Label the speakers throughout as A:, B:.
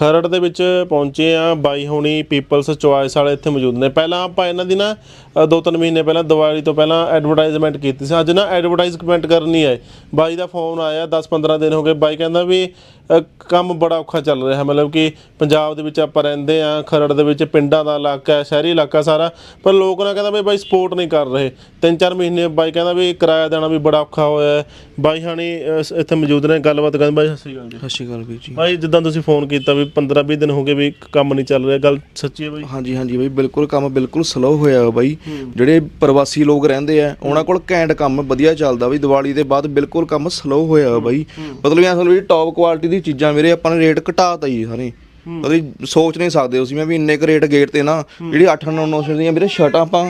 A: ਖਰੜ ਦੇ ਵਿੱਚ ਪਹੁੰਚੇ ਆ। ਬਾਈ ਹੋਣੀ ਪੀਪਲਸ ਚੁਆਇਸ ਵਾਲੇ ਇੱਥੇ ਮੌਜੂਦ ਨੇ। ਪਹਿਲਾਂ ਆਪਾਂ ਇਹਨਾਂ ਦੀ ਨਾ ਅ, ਦੋ ਤਿੰਨ ਮਹੀਨੇ ਪਹਿਲਾਂ ਦੀਵਾਲੀ ਤੋਂ ਪਹਿਲਾਂ ਐਡਵਰਟਾਈਜ਼ਮੈਂਟ ਕੀਤੀ ਸੀ। ਅੱਜ ਨਾ ਐਡਵਰਟਾਈਜ਼ਮੈਂਟ ਕਰਨ ਆਏ। ਬਾਈ ਦਾ ਫੋਨ ਆਇਆ 10 15 ਦਿਨ ਹੋ ਗਏ। ਬਾਈ ਕਹਿੰਦਾ ਵੀ ਕੰਮ ਬੜਾ ਔਖਾ ਚੱਲ ਰਿਹਾ। ਮਤਲਬ ਕਿ ਪੰਜਾਬ ਦੇ ਵਿੱਚ ਆਪਾਂ ਰਹਿੰਦੇ ਆ ਖਰੜ ਦੇ ਵਿੱਚ ਪਿੰਡਾਂ ਦਾ ਇਲਾਕਾ ਹੈ ਸ਼ਹਿਰੀ ਇਲਾਕਾ ਸਾਰਾ। ਪਰ ਲੋਕ ਨਾ ਕਹਿੰਦਾ ਵੀ ਬਾਈ ਸਪੋਰਟ ਨਹੀਂ ਕਰ ਰਹੇ। ਤਿੰਨ ਚਾਰ ਮਹੀਨੇ ਬਾਈ ਕਹਿੰਦਾ ਵੀ ਕਿਰਾਇਆ ਦੇਣਾ ਵੀ ਬੜਾ ਔਖਾ ਹੋਇਆ ਹੈ। ਬਾਈ ਹਾਣੀ ਇੱਥੇ ਮੌਜੂਦ ਨੇ। ਗੱਲਬਾਤ ਕਰਨ ਬਾਈ ਸਤਿ ਸ਼੍ਰੀ ਅਕਾਲ ਜੀ।
B: ਸਤਿ ਸ਼੍ਰੀ ਅਕਾਲ ਵੀਰ ਜੀ।
A: ਭਾਈ ਜਿੱਦਾਂ ਤੁਸੀਂ ਫੋਨ ਕੀਤਾ ਵੀ 15 20 ਦਿਨ ਹੋ ਗਏ ਵੀ ਕੰਮ ਨਹੀਂ ਚੱਲ ਰਿਹਾ। ਗੱਲ ਸੱਚੀ ਹੈ ਬਾਈ?
B: ਹਾਂਜੀ ਹਾਂਜੀ ਬਾਈ ਬਿਲਕੁਲ ਕੰਮ ਬਿਲਕੁਲ ਸਲੋ ਹੋਇਆ ਵਾ ਬਾਈ। ਜਿਹੜੇ ਪ੍ਰਵਾਸੀ ਲੋਕ ਰਹਿੰਦੇ ਆ ਉਹਨਾਂ ਕੋਲ ਘੈਂਟ ਕੰਮ ਵਧੀਆ ਚੱਲਦਾ ਬਈ। ਦੀਵਾਲੀ ਦੇ ਬਾਅਦ ਬਿਲਕੁਲ ਕੰਮ ਸਲੋ ਹੋਇਆ ਵਾ ਬਾਈ। ਮਤਲਬ ਇਹ ਅਸਲ ਵਿੱਚ ਟੌਪ ਕੁਆਲਿਟੀ ਦੀ ਚੀਜ਼ਾਂ ਮੇਰੇ ਆਪਾਂ ਨੇ ਰੇਟ ਘਟਾਤਾ ਜੀ ਸਾਰੇ। ਮਤਲਬ ਸੋਚ ਨਹੀਂ ਸਕਦੇ ਤੁਸੀਂ ਮੈਂ ਵੀ ਇੰਨੇ ਕੁ ਰੇਟ ਗੇਟ ਤੇ ਨਾ ਜਿਹੜੀ 8 9 900 ਦੀਆਂ ਵੀਰੇ ਸ਼ਰਟਾਂ ਆਪਾਂ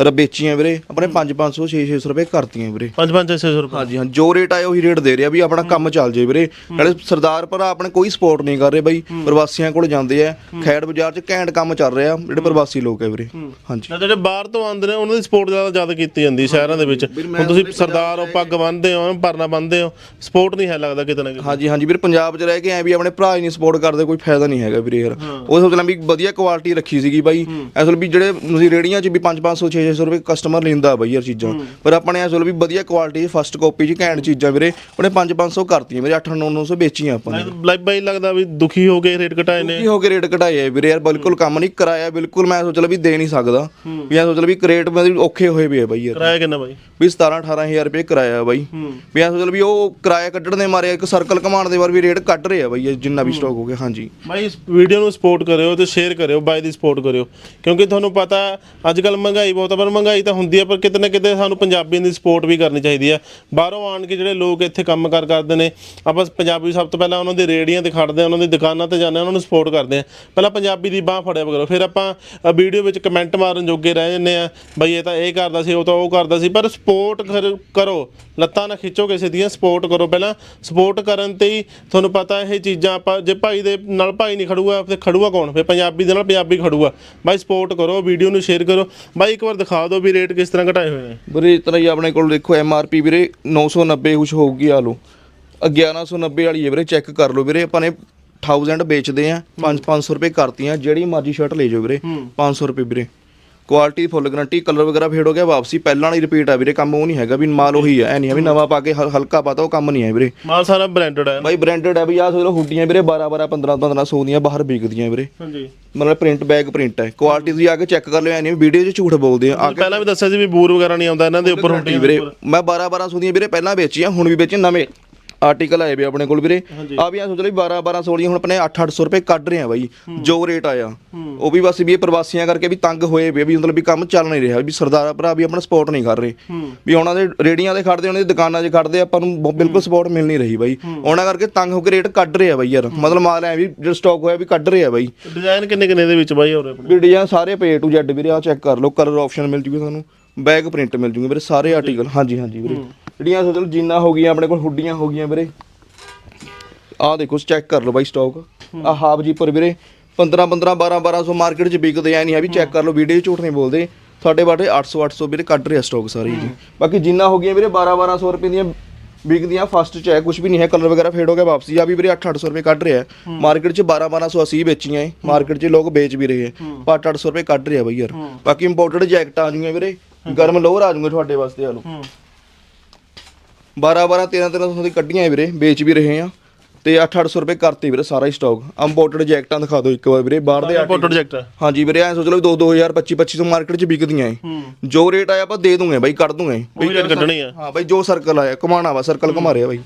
B: ਰ ਵੇਚੀਆਂ ਵੀਰੇ। ਆਪਣੇ 5 500 6 600 ਰੁਪਏ ਕਰਤੀਆਂ ਵੀਰੇ।
A: 5 5 600 ਰੁਪਏ।
B: ਹਾਂਜੀ ਹਾਂ ਜੋ ਰੇਟ ਆਏ ਉਹੀ ਰੇਟ ਦੇ ਰਿਹਾ ਵੀ ਆਪਣਾ ਕੰਮ ਚੱਲ ਜੇ ਵੀਰੇ। ਨਾਲੇ ਸਰਦਾਰ ਭਰਾ ਆਪਣੇ ਕੋਈ ਸਪੋਰਟ ਨਹੀਂ ਕਰ ਰਹੇ ਬਾਈ। ਪ੍ਰਵਾਸੀਆਂ ਕੋਲ ਜਾਂਦੇ ਆ। ਖੈੜ ਬਾਜ਼ਾਰ 'ਚ ਘੈਂਟ ਕੰਮ ਚੱਲ ਰਿਹਾ ਜਿਹੜੇ ਪ੍ਰਵਾਸੀ ਲੋਕ ਹੈ ਵੀਰੇ। ਹਾਂਜੀ।
A: ਨਾ ਜਿਹੜੇ ਬਾਹਰ ਤੋਂ ਆਉਂਦੇ ਨੇ ਉਹਨਾਂ ਦੀ ਸਪੋਰਟ ਜ਼ਿਆਦਾ ਜ਼ਿਆਦਾ ਕੀਤੀ ਜਾਂਦੀ ਸ਼ਹਿਰਾਂ ਦੇ ਵਿੱਚ। ਹੁਣ ਤੁਸੀਂ ਸਰਦਾਰ ਹੋ ਪੱਗ ਬੰਨ੍ਹਦੇ ਹੋ ਪਰਨਾ ਬੰਨ੍ਹਦੇ ਹੋ ਸਪੋਰਟ ਨਹੀਂ ਹੈ ਲੱਗਦਾ ਕਿਤੇ ਨਾ ਕਿਤੇ।
B: ਹਾਂਜੀ ਹਾਂਜੀ। ਵੀਰੇ ਪੰਜਾਬ 'ਚ ਰਹਿ ਕੇ ਐ ਵੀ ਆਪਣੇ ਭਰਾ ਹੀ ਨਹੀਂ ਸਪੋਰਟ ਕਰਦੇ ਕੋਈ ਫਾਇਦਾ ਨਹੀਂ ਹੈਗਾ ਵੀਰੇ ਯਾਰ। ਉਹ ਸੋਚਣਾ ਵੀ ਵਧੀਆ ਕੁਆਲਿਟੀ ਰੱਖੀ ਸੀਗੀ ਬਾਈ। ਅਸਲ ਵੀ ਜਿਹੜੇ ਤੁਸੀਂ ਰੇੜੀਆਂ 'ਚ ਵੀ 5 500 6 600 ਰੁਪਏ ਕਸਟਮਰ ਲੈਂਦਾ ਬਾਈ ਯਾਰ ਚੀਜ਼ਾਂ। ਪਰ ਆਪਣੇ ਅਸਲ ਵੀ ਵਧੀਆ ਕੁਆਲਿਟੀ ਫਸਟ ਕਾਪੀ 'ਚ ਘੈਂਟ ਚੀਜ਼ਾਂ ਵੀਰੇ। ਉਹਨੇ 5 500 ਕਰਤੀਆਂ ਵੀਰੇ 8 9 900 ਵੇਚੀਆਂ ਆਪਾਂ ਨੇ।
A: ਲਾਈਕ ਬਾਈ ਲੱਗਦਾ ਵੀ ਦੁਖੀ ਹੋ ਕੇ ਰੇਟ ਘਟਾਏ ਨੇ।
B: ਕੀ ਹੋ ਕੇ ਰੇਟ ਘਟਾਏ ਆ ਵੀਰੇ ਯਾਰ ਬਿਲਕੁਲ ਕੰਮ ਨਹੀਂ ਕਰਾਇਆ ਬਿਲਕੁਲ ਮੈਂ ਸੋਚ ਲਿਆ ਵੀ ਦੇ ਨਹੀਂ ਸਕਦਾ। ਵੀ ਮੈਂ ਸੋਚ ਲਿਆ ਵੀ ਰੇਟ ਮਤਲਬ ਔਖੇ ਹੋਏ ਵੀ ਆ ਬਾਈ ਯਾਰ।
A: ਕਿਰਾਇਆ ਕਿੰਨਾ ਬਾਈ?
B: ਵੀ 17 18000 ਰੁਪਏ ਕਿਰਾਇਆ ਬਾਈ। ਵੀ ਮੈਂ ਸੋਚ ਲਿਆ ਵੀ ਉਹ ਕਿਰਾਇਆ ਕੱਢਣ ਦੇ ਮਾਰੇ ਇੱਕ ਸਰਕਲ ਘਮਾਉਣ ਦੇ ਵਾਰ ਵੀ ਰੇਟ ਕੱਢ ਰਹੇ ਆ ਬਾਈ ਜਿੰਨਾ ਵੀ ਸਟਾਕ ਹੋ ਗਿਆ ਹਾਂਜੀ।
A: ਬਾਈ ਇਸ ਵੀਡੀਓ ਨੂੰ ਸਪੋਰਟ ਕਰਿਓ ਤੇ ਸ਼ੇਅਰ ਕਰਿਓ ਬਾਈ ਦੀ ਸਪੋਰਟ ਕਰਿਓ। ਕਿਉਂਕਿ ਤੁਹਾਨੂੰ ਪਤਾ ਅੱਜ ਕੱਲ ਮਹਿੰਗਾਈ ਬਹੁਤ ਆ ਪਰ ਮਹਿੰਗਾਈ ਤਾਂ ਹੁੰਦੀ ਆ, ਪਰ ਕਿਤੇ ਨਾ ਕਿਤੇ ਸਾਨੂੰ ਪੰਜਾਬੀਆਂ ਦੀ ਸਪੋਰਟ ਵੀ ਕਰਨੀ ਚਾਹੀਦੀ ਆ। ਬਾਹਰੋਂ ਆਣ ਕੇ ਜਿਹੜੇ ਲੋਕ ਇੱਥੇ ਕੰਮ ਕਾਰ ਕਰਦੇ ਨੇ, ਆਪਾਂ ਪੰਜਾਬੀ ਸਭ ਤੋਂ ਪਹਿਲਾਂ ਉਹਨਾਂ ਦੇ ਰੇੜੀਆਂ ਤੇ ਖੜਦੇ ਆ, ਉਹਨਾਂ ਦੀ ਦੁਕਾਨਾਂ ਤੇ ਜਾਂਦੇ ਆ, ਉਹਨਾਂ ਨੂੰ ਸਪੋਰਟ ਕਰਦੇ ਆ। ਪਹਿਲਾਂ ਪੰਜਾਬੀ ਦੀ ਬਾਹ ਫੜਿਆ ਕਰੋ, ਫਿਰ ਆਪਾਂ ਵੀਡੀਓ ਵਿੱਚ ਕਮੈਂਟ ਮਾਰਨ ਜੋਗੇ ਰਹਿ ਜੰਨੇ ਆ, ਬਈ ਇਹ ਤਾਂ ਇਹ ਕਰਦਾ ਸੀ, ਉਹ ਤਾਂ ਉਹ ਕਰਦਾ ਸੀ, ਪਰ ਸਪੋਰਟ ਕਰੋ ਲੱਤਾਂ ਨਾ ਖਿੱਚੋ ਕਿਸੇ ਦੀਆਂ ਸਪੋਰਟ ਕਰੋ। ਪਹਿਲਾਂ ਸਪੋਰਟ ਕਰਨ ਤੇ ਹੀ ਤੁਹਾਨੂੰ ਪਤਾ ਇਹ ਚੀਜ਼ਾਂ ਆਪਾਂ, ਜੇ ਭਾਈ ਦੇ ਨਾਲ ਭਾਈ ਨਹੀਂ ਖੜੂਗਾ ਤੇ ਖੜੂਗਾ ਕੌਣ? ਫਿਰ ਪੰਜਾਬੀ ਦੇ ਨਾਲ ਪੰਜਾਬੀ ਖੜੂਗਾ ਬਾਈ ਸਪੋਰਟ ਕਰੋ, ਵੀਡੀਓ ਨੂੰ ਸ਼ੇਅਰ ਕਰੋ। ਬਾਈ ਇੱਕ ਵਾਰ ਦਿਖਾ ਦਿਓ ਵੀ ਰੇਟ ਕਿਸ ਤਰ੍ਹਾਂ ਘਟਾਏ ਹੋਏ ਨੇ।
B: ਵੀਰੇ ਇਸ ਤਰ੍ਹਾਂ ਹੀ ਆਪਣੇ ਕੋਲ ਦੇਖੋ ਐਮ ਆਰ ਪੀ ਵੀਰੇ 990 ਕੁਛ ਹੋਊਗੀ ਆ ਲਓ 1190 ਵਾਲੀ ਹੈ ਵੀਰੇ ਚੈੱਕ ਕਰ ਲਓ ਵੀਰੇ ਆਪਾਂ ਨੇ 1000 ਵੇਚਦੇ ਆ 5 500 ਰੁਪਏ ਕਰਤੀਆਂ ਜਿਹੜੀ ਮਰਜ਼ੀ ਸ਼ਰਟ ਲੈ ਜਾਓ ਵੀਰੇ 500 ਰੁਪਏ ਵੀਰੇ। ਕੁਆਲਿਟੀ ਫੁੱਲ ਗਾਰੰਟੀ ਕਲਰ ਵਗੈਰਾ ਫੇਡ ਹੋ ਗਿਆ ਵਾਪਸੀ। ਪਹਿਲਾਂ ਵਾਲੀ ਰਿਪੀਟ ਆ ਵੀਰੇ ਕੰਮ ਉਹ ਨਹੀਂ ਹੈਗਾ ਵੀ ਮਾਲ ਉਹੀ ਹੈ ਐ ਨਹੀਂ ਹੈ ਵੀ ਨਵਾਂ ਪਾ ਕੇ ਹਲ- ਹਲਕਾ ਪਾਤਾ ਉਹ ਕੰਮ ਨਹੀਂ ਹੈ ਵੀਰੇ।
A: ਮਾਲ ਸਾਰਾ ਬ੍ਰਾਂਡਡ ਹੈ
B: ਬਾਈ ਬ੍ਰਾਂਡਡ ਹੈ ਵੀ ਆਹ ਸੋਚ ਲਓ ਹੁੱਡੀਆਂ ਵੀਰੇ 12 12 15 1500 ਦੀਆਂ ਬਾਹਰ ਵਿਕਦੀਆਂ ਵੀਰੇ।
A: ਹਾਂਜੀ।
B: ਮਤਲਬ ਪ੍ਰਿੰਟ ਬੈਗ ਪ੍ਰਿੰਟ ਹੈ ਕੁਆਲਿਟੀ ਤੁਸੀਂ ਆ ਕੇ ਚੈੱਕ ਕਰ ਲਿਓ ਐ ਨਹੀਂ ਵੀਡੀਓ 'ਚ ਝੂਠ ਬੋਲਦੇ ਆ ਆ
A: ਪਹਿਲਾਂ ਵੀ ਦੱਸਿਆ ਸੀ ਵੀ ਬੂਰ ਵਗੈਰਾ ਨਹੀਂ ਆਉਂਦਾ ਇਹਨਾਂ ਦੇ ਉੱਪਰ
B: ਗਾਰੰਟੀ ਵੀਰੇ। ਮੈਂ 12 1200 ਦੀਆਂ ਵੀਰੇ ਪਹਿਲਾਂ ਵੇਚੀਆਂ ਹੁਣ ਵੀ ਵੇਚੇ ਨਵੇਂ। ਆਰਟੀਕਲ ਆਏ ਵੀ ਆਪਣੇ ਕੋਲ ਵੀਰੇ। ਆ ਵੀ ਆ ਸੋਚ ਲਈ 12 1200 ਦੀਆਂ ਹੁਣ ਆਪਣੇ 8 800 ਰੁਪਏ ਕੱਢ ਰਹੇ ਆ ਬਾਈ ਜੋ ਰੇਟ ਆਇਆ। ਉਹ ਵੀ ਬਸ ਵੀ ਇਹ ਪ੍ਰਵਾਸੀਆਂ ਕਰਕੇ ਵੀ ਤੰਗ ਹੋਏ ਵੀ ਵੀ ਮਤਲਬ ਵੀ ਕੰਮ ਚੱਲ ਨਹੀਂ ਰਿਹਾ ਵੀ ਸਰਦਾਰ ਭਰਾ ਵੀ ਆਪਣਾ ਸਪੋਰਟ ਨਹੀਂ ਕਰ ਰਹੇ। ਵੀ ਉਹਨਾਂ ਦੇ ਰੇੜੀਆਂ ਦੇ ਖੜਦੇ ਉਹਨਾਂ ਦੀ ਦੁਕਾਨਾਂ 'ਚ ਖੜਦੇ ਆਪਾਂ ਨੂੰ ਬਿਲਕੁਲ ਸਪੋਰਟ ਮਿਲ ਨਹੀਂ ਰਹੀ ਬਾਈ। ਉਹਨਾਂ ਕਰਕੇ ਤੰਗ ਹੋ ਕੇ ਰੇਟ ਕੱਢ ਰਹੇ ਆ ਬਾਈ ਯਾਰ। ਮਤਲਬ ਮਾਲ ਐ ਵੀ ਜੋ ਸਟਾਕ ਹੋਇਆ ਵੀ ਕੱਢ ਰਹੇ ਆ ਬਾਈ।
A: ਡਿਜ਼ਾਈਨ ਕਿੰਨੇ ਕਿੰਨੇ ਦੇ ਵਿੱਚ ਬਾਈ ਹੋਰ ਆਪਣੇ?
B: ਵੀ ਡਿਜ਼ਾਈਨ ਸਾਰੇ ਪੇ ਟੂ ਜ਼ੈਡ ਵੀਰੇ ਆ ਚੈੱਕ ਕਰ ਲਓ ਕਲਰ ਆਪਸ਼ਨ ਮਿਲ ਜੂਗੇ ਤੁਹਾਨੂੰ ਬੈਕ ਪ੍ਰਿੰਟ ਮਿਲ ਜੂਗੇ ਵੀਰੇ ਸਾਰੇ ਆਰਟੀਕਲ ਹਾਂਜੀ ਹਾਂਜੀ ਵੀਰੇ। ਜਿਹੜੀਆਂ ਸੋਚੋ ਜੀਨਾ ਹੋ ਗਈਆਂ ਆਪਣੇ ਕੋਲ ਹੁੱਡੀਆਂ ਹੋ ਗਈਆਂ ਵੀਰੇ। ਆਹ ਦੇਖੋ ਚੈੱਕ ਕਰ ਲਓ ਬਾਈ ਸਟਾਕ ਆ ਹਾਫ ਜੀਪਰ ਵੀਰੇ 15 15 12 1200 ਮਾਰਕੀਟ 'ਚ ਵਿਕਦੇ ਐ ਨਹੀਂ ਹੈ ਵੀ ਚੈੱਕ ਕਰ ਲਓ ਵੀਡੀਓ 'ਚ ਝੂਠ ਨਹੀਂ ਬੋਲਦੇ। ਸਾਡੇ ਬਾਟੇ 800 800 ਵੀਰੇ ਕੱਢ ਰਿਹਾ ਸਟਾਕ ਸਾਰੇ ਜੀ। ਬਾਕੀ ਜਿੰਨਾ ਹੋ ਗਈਆਂ ਵੀਰੇ 12 1200 ਰੁਪਏ ਦੀਆਂ ਵਿਕਦੀਆਂ ਫਸਟ ਚ ਹੈ ਕੁਝ ਵੀ ਨਹੀਂ ਹੈ ਕਲਰ ਵਗੈਰਾ ਫੇਡ ਹੋ ਗਿਆ ਵਾਪਸੀ। ਆ ਵੀ ਵੀਰੇ 8 800 ਰੁਪਏ ਕੱਢ ਰਿਹਾ ਮਾਰਕੀਟ 'ਚ 12 1200 ਅਸੀਂ ਵੇਚੀਆਂ ਏ ਮਾਰਕੀਟ 'ਚ ਲੋਕ ਵੇਚ ਵੀ ਰਹੇ ਹੈ। ਪਰ 800 ਰੁਪਏ ਕੱਢ ਰਿਹਾ ਬਈ ਯਾਰ। ਬਾਕੀ ਇੰਪੋਰਟਡ ਜੈਕਟ ਆ ਜੂਗੇ ਵੀਰੇ। ਗਰਮ ਲੋਅਰ ਆ ਜੂਗੇ ਤੁਹਾਡੇ ਵਾਸਤੇ ਆ ਲਓ। 12 12 13 1300 ਦੀ ਕੱਢੀਆਂ ਏ ਵੀਰੇ ਵੇਚ ਵੀ ਰਹੇ ਆ ਤੇ 8 800 ਰੁਪਏ ਕਰਤੇ ਵੀਰੇ ਸਾਰਾ ਹੀ ਸਟਾਕ ਇੰਪੋਰਟਡ ਜੈਕਟਾਂ ਦਿਖਾ ਦਿਓ ਇੱਕ ਵਾਰ ਵੀਰੇ ਬਾਹਰ ਦੇ
A: ਇੰਪੋਰਟ ਪ੍ਰੋਜੈਕਟ ਹੈ
B: ਹਾਂਜੀ ਵੀਰੇ ਐ ਸੋਚ ਲਓ 2 2000 25 2500 ਮਾਰਕੀਟ 'ਚ ਵਿਕਦੀਆਂ ਏ ਜੋ ਰੇਟ ਆਇਆ ਆਪਾਂ ਦੇ ਦੂੰਗੇ ਬਾਈ ਕੱਢ ਦੂੰਗੇ।
A: ਉਹ ਰੇਟ ਕੱਢਣੀ ਆ।
B: ਹਾਂ ਬਾਈ ਜੋ ਸਰਕਲ ਆਇਆ ਕਮਾਣਾ ਵਾ ਸਰਕਲ ਘਮਾ ਰਿਹਾ ਬਾਈ।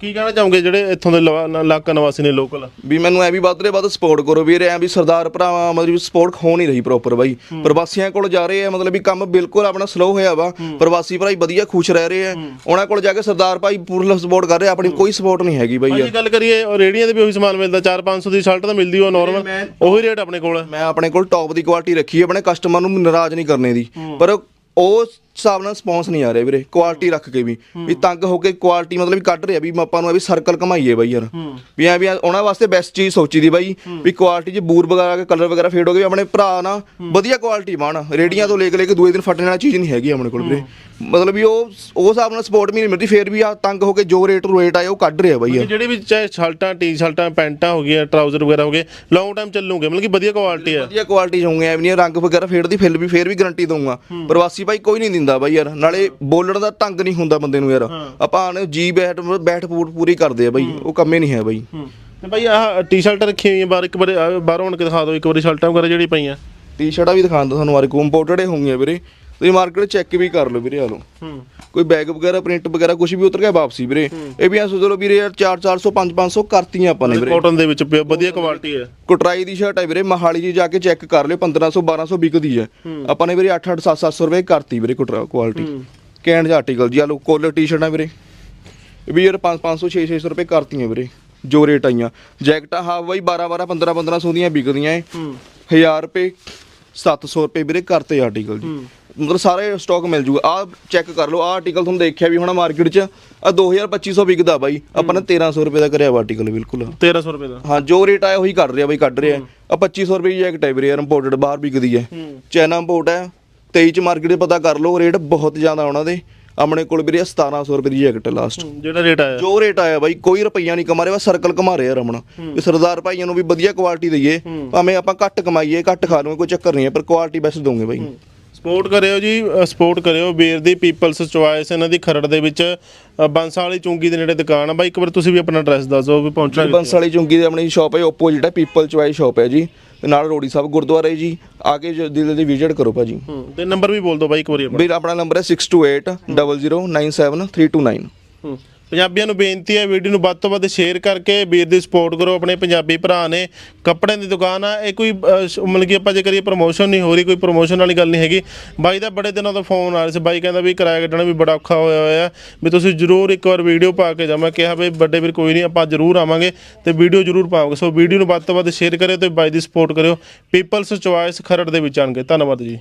A: ਕੀ ਕਹਿਣਾ ਚਾਹੋਗੇ ਜਿਹੜੇ ਇੱਥੋਂ ਦੇ ਇਲਾਕਾ ਨਿਵਾਸੀ ਨੇ ਲੋਕਲ
B: ਵੀ ਮੈਨੂੰ ਐ ਵੀ ਵੱਧ ਤੋਂ ਵੱਧ ਸਪੋਰਟ ਕਰੋ ਵੀਰੇ ਐ ਵੀ ਸਰਦਾਰ ਭਰਾਵਾਂ ਮਤਲਬ ਸਪੋਰਟ ਹੋ ਨਹੀਂ ਰਹੀ ਪ੍ਰੋਪਰ ਬਾਈ। ਪ੍ਰਵਾਸੀਆਂ ਕੋਲ ਜਾ ਰਹੇ ਆ ਮਤਲਬ ਵੀ ਕੰਮ ਬਿਲਕੁਲ ਆਪਣਾ ਸਲੋ ਹੋਇਆ ਵਾ। ਪ੍ਰਵਾਸੀ ਭਰਾਈ ਵਧੀਆ ਖੁਸ਼ ਰਹਿ ਰਹੇ ਆ। ਉਹਨਾਂ ਕੋਲ ਜਾ ਕੇ ਸਰਦਾਰ ਭਾਈ ਪੂਰਾ ਸਪੋਰਟ ਕਰ ਰਹੇ ਆ, ਆਪਣੀ ਕੋਈ ਸਪੋਰਟ ਨਹੀਂ ਹੈਗੀ ਬਾਈ
A: ਗੱਲ ਕਰੀਏ ਉਹ ਰੇੜੀਆਂ ਤੇ ਵੀ ਉਹੀ ਸਮਾਨ ਮਿਲਦਾ 4-500 ਦੀ ਸ਼ਰਟ ਤਾਂ ਮਿਲਦੀ ਉਹ ਨਾਰਮਲ ਉਹੀ ਰੇਟ ਆਪਣੇ ਕੋਲ ਹੈ
B: ਮੈਂ ਆਪਣੇ ਕੋਲ ਟੌਪ ਦੀ ਕੁਆਲਿਟੀ ਰੱਖੀ ਹੈ ਆਪਣੇ ਕਸਟਮਰ ਨੂੰ ਨਾਰਾਜ਼ ਨਹੀਂ ਕਰਨੇ ਦੀ। ਪਰ ਉਹ ਹਿਸਾਬ ਨਾਲ ਰਿਸਪੌਂਸ ਨਹੀਂ ਆ ਰਿਹਾ ਵੀਰੇ ਕੁਆਲਿਟੀ ਰੱਖ ਕੇ ਵੀ। ਵੀ ਤੰਗ ਹੋ ਕੇ ਕੁਆਲਿਟੀ ਮਤਲਬ ਵੀ ਕੱਢ ਰਿਹਾ ਵੀ ਆਪਾਂ ਨੂੰ ਇਹ ਵੀ ਸਰਕਲ ਘਮਾਈਏ ਬਾਈ ਯਾਰ। ਵੀ ਐ ਵੀ ਉਹਨਾਂ ਵਾਸਤੇ ਬੈਸਟ ਚੀਜ਼ ਸੋਚੀ ਦੀ ਬਾਈ ਵੀ ਕੁਆਲਿਟੀ 'ਚ ਬੂਰ ਵਗੈਰਾ ਕੇ ਕਲਰ ਵਗੈਰਾ ਫੇਡ ਹੋ ਗਏ ਵੀ ਆਪਣੇ ਭਰਾ ਨਾ ਵਧੀਆ ਕੁਆਲਿਟੀ ਬਾਣ ਰੇਡੀਆਂ ਤੋਂ ਲੈ ਕੇ ਲੈ ਕੇ ਦੂਏ ਦਿਨ ਫਟਣ ਵਾਲੀ ਚੀਜ਼ ਨਹੀਂ ਹੈਗੀ ਆਪਣੇ ਕੋਲ ਵੀਰੇ। ਮਤਲਬ ਵੀ ਉਹ ਉਹ ਹਿਸਾਬ ਨਾਲ ਸਪੋਰਟ ਵੀ ਨਹੀਂ ਮਿਲਦੀ ਫੇਰ ਵੀ ਆ ਤੰਗ ਹੋ ਕੇ ਜੋ ਰੇਟ ਰੇਟ ਆਇਆ ਉਹ ਕੱਢ ਰਿਹਾ ਬਾਈ ਯਾਰ।
A: ਜਿਹੜੇ ਵੀ ਚਾਹੇ ਸ਼ਰਟਾਂ ਟੀ-ਸ਼ਰਟਾਂ ਪੈਂਟਾਂ ਹੋ ਗਈਆਂ ਟਰਾਊਜ਼ਰ ਵਗੈਰਾ ਹੋ ਗਏ ਲੌਂਗ ਟਾਈਮ ਚੱਲੂਗੇ ਮਤਲਬ ਕਿ ਵਧੀਆ ਕੁਆਲਿਟੀ ਆ।
B: ਵਧੀਆ ਕੁਆਲਿਟੀ ਹੋਊਗੇ ਐ ਵੀ ਨਹੀਂ ਰੰਗ ਵਗੈਰਾ ਫੇਡ ਦੀ ਫਿਲ ਵੀ ਫੇਰ ਵੀ ਗਾਰੰਟੀ ਦਊਂਗਾ। ਪ੍ਰਵਾਸੀ ਭਾਈ ਕੋਈ ਨਹੀਂ ਦਿੰਦਾ ਬਾਈ ਯਾਰ ਨਾਲੇ ਬੋਲਣ ਦਾ ਢੰਗ ਨਹੀਂ ਹੁੰਦਾ ਬੰਦੇ ਨੂੰ ਯਾਰ। ਆਪਾਂ ਆਣੇ ਜੀ ਬੈਠ ਬੈਠ ਪੂਟ ਪੂਰੀ ਕਰਦੇ ਆ ਬਾਈ ਉਹ ਕੰਮੇ ਨਹੀਂ ਹੈ ਬਾਈ।
A: ਤੇ ਭਾਈ ਆਹ ਟੀ-ਸ਼ਰਟ ਰੱਖੀ ਹੋਈ ਹੈ ਬਾਹਰ ਇੱਕ ਵਾਰੀ ਬਾਹਰੋਂ ਆਣ ਕੇ ਦਿਖਾ ਦਿਓ ਇੱਕ ਵਾਰੀ ਸ਼ਰਟਾਂ ਵਗੈਰਾ ਜਿਹੜੀ ਪਈਆਂ।
B: ਟੀ-ਸ਼ਰਟਾਂ ਵੀ ਦਿਖਾਉਂਦਾ ਤੁਹਾਨੂੰ ਆਰੇ ਇੰਪੋਰਟਡ ਹੋਣਗੀਆਂ ਵੀਰੇ। ਤੁਸੀਂ ਮਾਰਕੀਟ ਚੈੱਕ ਵੀ ਕਰ ਲਓ ਵੀਰੇ ਆ ਲਓ।
A: ਹੂੰ।
B: ਕੋਈ ਬੈਗ ਵਗੈਰਾ ਪ੍ਰਿੰਟ ਵਗੈਰਾ ਕੁਝ ਵੀ ਉਤਰ ਗਿਆ ਵਾਪਸੀ ਵੀਰੇ। ਇਹ ਵੀ ਐ ਸੋਚ ਲਓ ਵੀਰੇ ਯਾਰ 4 400 5 500 ਕਰਤੀਆਂ ਆਪਾਂ ਨੇ ਵੀਰੇ।
A: ਕਾਟਨ ਦੇ ਵਿੱਚ ਵਧੀਆ ਕੁਆਲਿਟੀ ਹੈ।
B: ਕੋਟਰਾਈ ਦੀ ਸ਼ਰਟ ਹੈ ਵੀਰੇ ਮਹਾਲੀ ਜੀ ਜਾ ਕੇ ਚੈੱਕ ਕਰ ਲਿਓ 1500 1200 ਵਿਕਦੀ ਹੈ। ਆਪਾਂ ਨੇ ਵੀਰੇ 8 8 7 700 ਰੁਪਏ ਕਰਤੀ ਵੀਰੇ ਕੋਟਰਾ ਕੁਆਲਿਟੀ ਕੈਂਡ ਦਾ ਆਰਟੀਕਲ ਜੀ ਆ ਲੋ ਕੋਲਰ ਟੀ-ਸ਼ਰਟਾਂ ਵੀਰੇ। ਇਹ ਵੀ ਯਾਰ 5 500 6 600 ਰੁਪਏ ਕਰਤੀਆਂ ਵੀਰੇ ਜੋ ਰੇਟ ਆਈਆਂ। ਜੈਕਟਾਂ ਹਾਫ ਬਾਈ 12 12 15 1500 ਦੀਆਂ ਵਿਕਦੀਆਂ ਏ 1000 ਰੁਪਏ 700 ਰੁਪਏ ਵੀਰੇ ਕਰਤੇ ਆਰਟੀਕਲ ਜੀ। ਮਤਲਬ ਸਾਰੇ ਸਟਾਕ ਮਿਲ ਜੂਗਾ। ਆ ਚੈੱਕ ਕਰ ਲਓ ਆ ਆਰਟੀਕਲ ਤੁਹਾਨੂੰ ਦੇਖਿਆ ਵੀ ਹੋਣਾ ਮਾਰਕੀਟ 'ਚ। ਆ 2250 ਵਿਕਦਾ ਬਾਈ। ਆਪਾਂ ਨੇ 1300 ਰੁਪਏ ਦਾ ਕਰਿਆ ਵਾ ਆਰਟੀਕਲ ਬਿਲਕੁਲ।
A: 1300 ਰੁਪਏ ਦਾ।
B: ਹਾਂ ਜੋ ਰੇਟ ਆਇਆ ਉਹੀ ਕੱਢ ਰਿਹਾ ਬਈ ਕੱਢ ਰਿਹਾ। ਆ 2500 ਰੁਪਏ ਦੀ ਜੈਕਟ ਹੈ ਵੀਰੇ ਯਾਰ ਇੰਪੋਰਟਡ ਬਾਹਰ ਵਿਕਦੀ ਹੈ। ਚਾਈਨਾ ਇੰਪੋਰਟ ਹੈ। 23 ਚ ਮਾਰਕੀਟ ਪਤਾ ਕਰ ਲਓ ਰੇਟ ਬਹੁਤ ਜ਼ਿਆਦਾ ਉਹਨਾਂ ਦੇ। ਆਪਣੇ ਕੋਲ ਵੀਰੇ 1700 ਰੁਪਏ ਦੀ ਜੈਕਟ ਲਾਸਟ
A: ਜਿਹੜਾ ਰੇਟ ਆਇਆ।
B: ਜੋ ਰੇਟ ਆਇਆ ਬਾਈ ਕੋਈ ਰੁਪਈਆ ਨਹੀਂ ਕਮਾ ਰਿਹਾ ਸਰਕਲ ਕਮਾ ਰਿਹਾ ਰਮਣਾ ਵੀ ਸਰਦਾਰ ਭਾਈਆਂ ਨੂੰ ਵੀ ਵਧੀਆ ਕੁਆਲਿਟੀ ਦਈਏ। ਭਾਵੇਂ ਆਪਾਂ ਘੱਟ ਕਮਾਈਏ ਘੱਟ ਖਾ ਲਵਾਂਗੇ ਕੋਈ ਚੱਕਰ ਨਹੀਂ ਹੈ ਪਰ ਕੁਆਲਿਟੀ ਬੈਸਟ ਦੋਗੇ ਬਾਈ।
A: ਸਪੋਰਟ ਕਰਿਓ ਜੀ ਸਪੋਰਟ ਕਰਿਓ ਵੀਰ ਦੀ ਪੀਪਲਸ ਚੁਆਇਸ ਇਹਨਾਂ ਦੀ ਖਰੜ ਦੇ ਵਿੱਚ ਅ, ਬੰਸਾ ਵਾਲੀ ਚੁੰਗੀ ਦੇ ਨੇੜੇ ਦੁਕਾਨ ਆ। ਬਾਈ ਇੱਕ ਵਾਰ ਤੁਸੀਂ ਵੀ ਆਪਣਾ ਐਡਰੈਸ ਦੱਸ ਦਿਓ ਵੀ ਪਹੁੰਚਣਾ
B: ਬੰਸ ਵਾਲੀ ਚੁੰਗੀ ਦੇ ਆਪਣੀ ਸ਼ਾਪ ਹੈ ਆਪੋਜੀਟ ਹੈ ਪੀਪਲ ਚੁਆਈ ਸ਼ਾਪ ਹੈ ਜੀ। ਨਾਲ ਰੋੜੀ ਸਾਹਿਬ ਗੁਰਦੁਆਰਾ ਹੈ ਜੀ ਆ ਕੇ ਜ- ਦਿਲ ਦੀ ਵਿਜ਼ਿਟ ਕਰੋ ਭਾਜੀ।
A: ਹੂੰ ਤੇ ਨੰਬਰ ਵੀ ਬੋਲ ਦਿਓ ਬਾਈ ਇੱਕ ਵਾਰੀ ਆਪਣਾ।
B: ਵੀਰ ਆਪਣਾ ਨੰਬਰ ਹੈ 628 0097329
A: ਹੂੰ। ਪੰਜਾਬੀਆਂ ਨੂੰ ਬੇਨਤੀ ਹੈ ਵੀਡੀਓ ਨੂੰ ਵੱਧ ਤੋਂ ਵੱਧ ਸ਼ੇਅਰ ਕਰਕੇ ਵੀਰ ਦੀ ਸਪੋਰਟ ਕਰੋ, ਆਪਣੇ ਪੰਜਾਬੀ ਭਰਾ ਨੇ ਕੱਪੜਿਆਂ ਦੀ ਦੁਕਾਨ ਆ, ਇਹ ਕੋਈ ਮਤਲਬ ਕਿ ਆਪਾਂ ਜੇ ਕਰੀਏ ਪ੍ਰਮੋਸ਼ਨ ਨਹੀਂ ਹੋ ਰਹੀ, ਕੋਈ ਪ੍ਰਮੋਸ਼ਨ ਵਾਲੀ ਗੱਲ ਨਹੀਂ ਹੈਗੀ। ਬਾਈ ਦਾ ਬੜੇ ਦਿਨਾਂ ਤੋਂ ਫੋਨ ਆ ਰਿਹਾ ਸੀ, ਬਾਈ ਕਹਿੰਦਾ ਵੀ ਕਿਰਾਇਆ ਕੱਢਣਾ ਵੀ ਬੜਾ ਔਖਾ ਹੋਇਆ ਹੋਇਆ, ਵੀ ਤੁਸੀਂ ਜਰੂਰ ਇੱਕ ਵਾਰ ਵੀਡੀਓ ਪਾ ਕੇ ਜਾਵਾਂ ਕਿਹਾ ਵੀ ਵੱਡੇ ਵੀਰ ਕੋਈ ਨਹੀਂ, ਆਪਾਂ ਜਰੂਰ ਆਵਾਂਗੇ ਤੇ ਵੀਡੀਓ ਜਰੂਰ ਪਾਵਾਂਗੇ ਸੋ ਵੀਡੀਓ ਨੂੰ ਵੱਧ ਤੋਂ ਵੱਧ ਸ਼ੇਅਰ ਕਰਿਓ ਤੇ ਬਾਈ ਦੀ ਸਪੋਰਟ ਕਰਿਓ। ਪੀਪਲਸ ਚੁਆਇਸ ਖਰੜ ਦੇ ਵਿੱਚ ਆਣਗੇ ਧੰਨਵਾਦ ਜੀ।